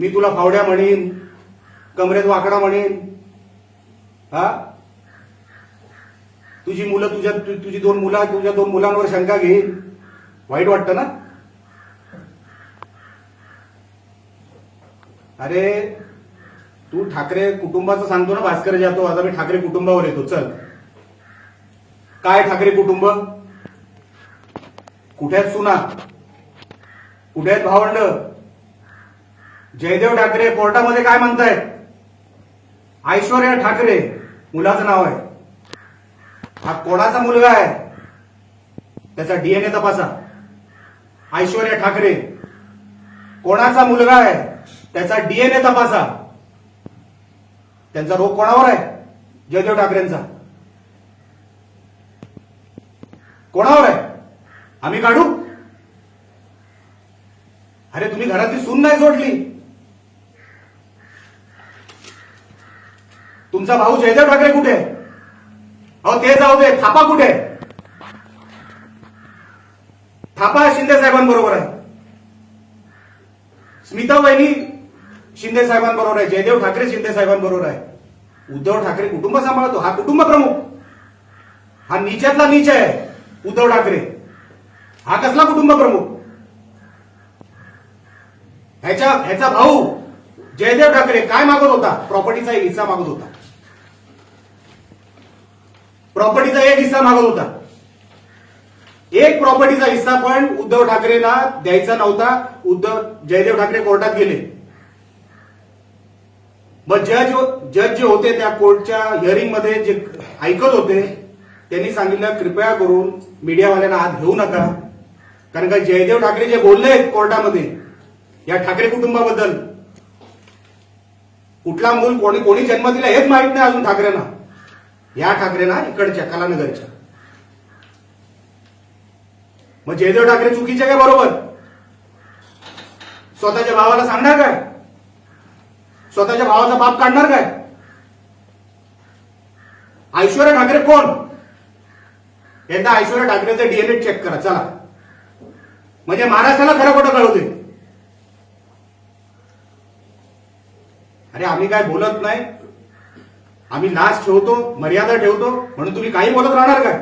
मी तुला फावड्या म्हणेन कमरेत वाकडा म्हणेन हा? तुझी मुलं तुझ्या तु- तुझी दोन मुलं तुझ्या दोन मुलांवर शंका घेईन. वाईट वाटतं ना? अरे तू ठाकरे कुटुंबाचं सांगतो ना भास्कर जातो आता मी ठाकरे कुटुंबावर येतो चल. काय ठाकरे कुटुंब? कुठे आहेत सुना? कुठे आहेत भावंड? जयदेव ठाकरे कोर्टामध्ये काय म्हणतायत? ऐश्वर्या ठाकरे मुलाचं नाव आहे. हा कोणाचा मुलगा आहे? त्याचा डीएनए तपासा. ऐश्वर्या ठाकरे कोणाचा मुलगा आहे? त्याचा डीएनए तपासा. त्यांचा रोग कोणावर आहे? जयदेव ठाकरेंचा. कोणावर आहे? आम्ही काढू? अरे तुम्ही घरातली सून नाही सोडली. तुमचा भाऊ जयदेव ठाकरे कुठे? आहे? अहो ते जाऊ दे. थापा कुठे? आहे? थापा शिंदे साहेबांबरोबर आहे. स्मिता वहिनी शिंदे साहेबांबरोबर आहे. जयदेव ठाकरे शिंदे साहेबांबरोबर आहे. उद्धव ठाकरे कुटुंब सांभाळतो. हा कुटुंब प्रमुख. हा नीचातला नीच आहे उद्धव ठाकरे. हा कसला कुटुंब प्रमुख? ह्याच्या ह्याचा भाऊ जयदेव ठाकरे काय मागत होता? प्रॉपर्टीचा एक हिस्सा मागत होता. प्रॉपर्टीचा एक हिस्सा मागत होता. एक प्रॉपर्टीचा हिस्सा पण उद्धव ठाकरेंना द्यायचा नव्हता. उद्धव जयदेव ठाकरे कोर्टात गेले. मग जज जज हो, जे होते त्या कोर्टच्या हिअरिंगमध्ये जे ऐकत होते त्यांनी सांगितलं कृपया करून मीडियावाल्यांना आत घेऊ नका. कारण का जयदेव ठाकरे जे बोलले आहेत कोर्टामध्ये या ठाकरे कुटुंबाबद्दल कुठला मूल कोणी कोणी जन्म दिला हेच माहीत नाही अजून ठाकरेंना. या ठाकरेंना इकडच्या कलानगरच्या. मग जयदेव ठाकरे चुकीचे काय बरोबर? स्वतःच्या भावाला सांगणार काय? स्वतःच्या भावाचा बाप काढणार काय? ऐश्वर्या ठाकरे कोण? एकदा ऐश्वर्या ठाकरेचं डीएनए चेक करा चला. म्हणजे महाराष्ट्राला खरं खोटं कळू दे. अरे आम्ही काय बोलत नाही? आम्ही लाच ठेवतो मर्यादा ठेवतो म्हणून तुम्ही काही बोलत राहणार काय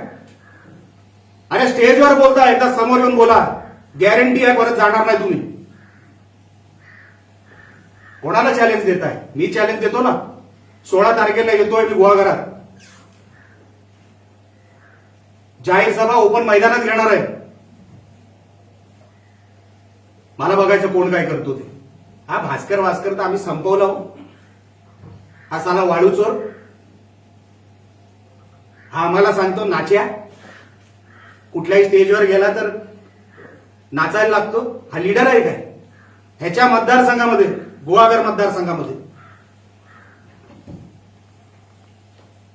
अरे स्टेजवर बोलता एकदा समोर येऊन बोला. गॅरंटी आहे परत जाणार नाही तुम्ही. कोणाला चॅलेंज देताय? मी चॅलेंज देतो ना. सोळा तारखेला येतोय मी गुहागरात जाहीर सभा ओपन मैदानात घेणार आहे. मला बघायचं कोण काय करतो ते. हा भास्कर भास्कर तर आम्ही संपवला हो. हा साला वाळू चोर आम्हाला सांगतो नाच्या. कुठल्याही स्टेजवर गेला तर नाचायला लागतो. हा लीडर आहे काय? ह्याच्या मतदारसंघामध्ये गोवागर मतदारसंघामध्ये.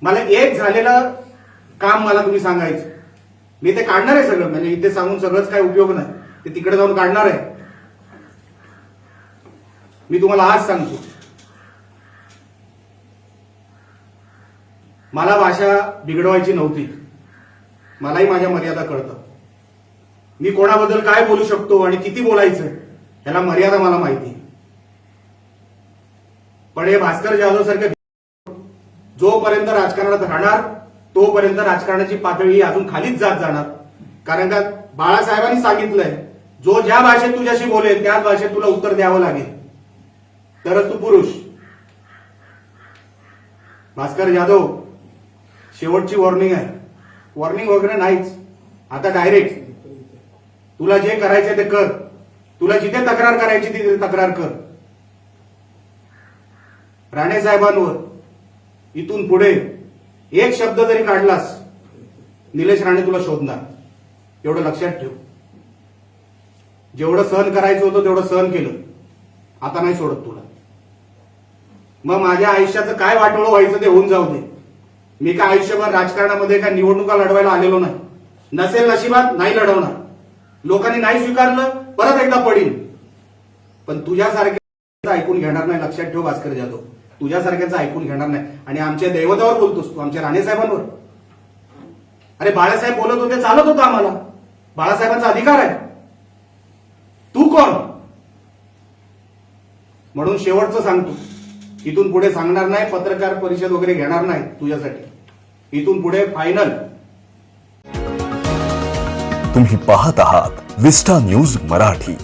मला एक झालेलं काम मला तुम्ही सांगायचं. मी ते काढणार आहे सगळं. म्हणजे इथे सांगून सगळंच काय उपयोग नाही. ते तिकडे जाऊन काढणार आहे. मी तुम्हाला आज सांगतो. मला भाषा बिघडवायची नव्हती. मलाही माझ्या मर्यादा कळतं. मी कोणाबद्दल काय बोलू शकतो आणि किती बोलायचं ह्याला मर्यादा मला माहिती. पण हे भास्कर जाधव सारखे जोपर्यंत राजकारणात राहणार तोपर्यंत राजकारणाची पातळी अजून खालीच जात जाणार. कारण का बाळासाहेबांनी सांगितलंय जो ज्या भाषेत तुझ्याशी बोलेल त्याच भाषेत तुला उत्तर द्यावं लागेल. तरच तू पुरुष. भास्कर जाधव शेवटची वॉर्निंग आहे. वॉर्निंग वगैरे नाहीच. आता डायरेक्ट तुला जे करायचे ते कर. तुला जिथे तक्रार करायची तिथे तक्रार कर. राणे साहेबांवर इथून पुढे एक शब्द जरी काढलास निलेश राणे तुला शोधणार. एवढं लक्षात ठेव. जेवढं सहन करायचं होतं तेवढं सहन केलं. आता नाही सोडत तुला. मग माझ्या आयुष्याचं काय वाटोळं व्हायचं ते होऊन जाऊ दे. मी काय आयुष्यभर राजकारणामध्ये काय निवडणुका लढवायला आलेलो नाही. नसेल नशिबात नाही लढवणार. लोकांनी नाही स्वीकारलं परत एकदा पडीन. पण तुझ्यासारख्या ऐकून घेणार नाही लक्षात ठेव भास्कर जाधव. तुझ्यासारख्याचं ऐकून घेणार नाही. आणि आमच्या दैवतावर बोलतोस तू आमच्या राणेसाहेबांवर. अरे बाळासाहेब बोलत होते चालत होतं आम्हाला. बाळासाहेबांचा अधिकार आहे. तू कोण? म्हणून शेवटचं सांगतो. इथून पुढे सांगणार नाही पत्रकार परिषद वगैरे घेणार नाही तुझ्यासाठी. इथून पुढे फायनल तुम्ही पाहत आहात विस्टा न्यूज मराठी.